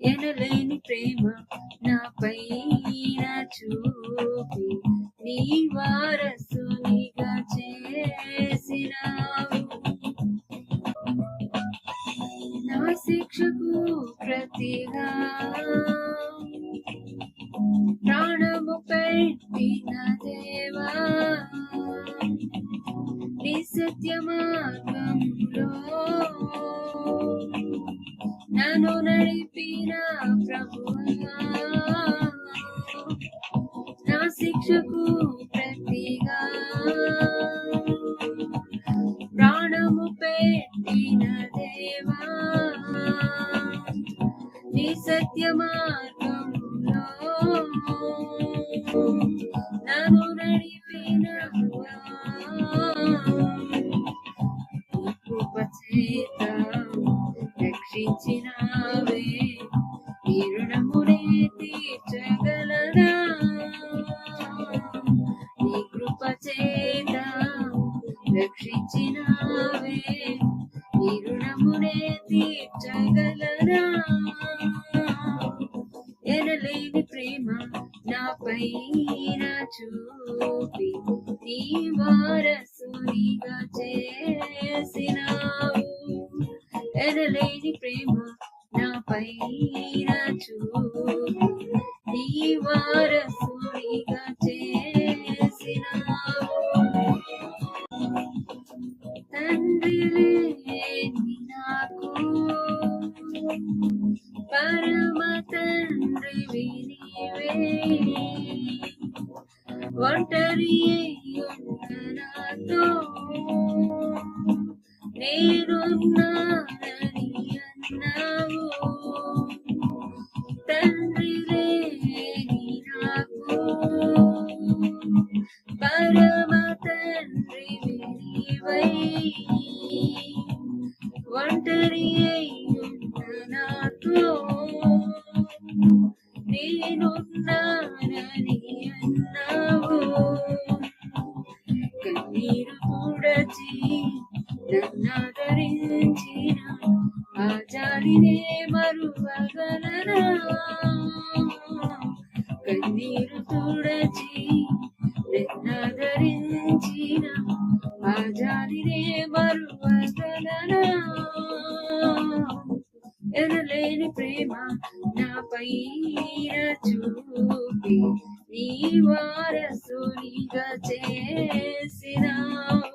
ఎనలేని ప్రేమ నాపై చూపి నీ వారసునిగా చేసినావు. నా శిక్షకు ప్రతిగా ప్రాణము పెట్టిన దేవా నీ సత్య మార్గంలో నన్ను నడిపిన ప్రభువా నా శిక్షకు ప్రతిగా. ప్రాణము పెట్టిన దేవా. నీ సత్య మార్గంలో తీర్చగలరా ఎనలేని ప్రేమ నాపై చూపి నీ వారసునిగా చేసినావు. ఎనలేని ప్రేమ నాపై చూపి నీ వారసు పరమ తండ్రి నీవే ఒంటరి అయ్యున్న నాతో నేనున్నానని అన్నావు తండ్రి లేని నాకు పరమ తండ్రి నీవై ఒంటరి నేనున్నానని అన్నావు. కన్నీరు కూడచి నన్నాదరించిన ఆ జాలినే మరువగలరా కన్నీరు తుడచి నిన్నాదరించిన ఆ జాలినే మరువగలరా ఎనలేని ప్రేమ నాపై చూపి నీ వారసునిగా చేసినావు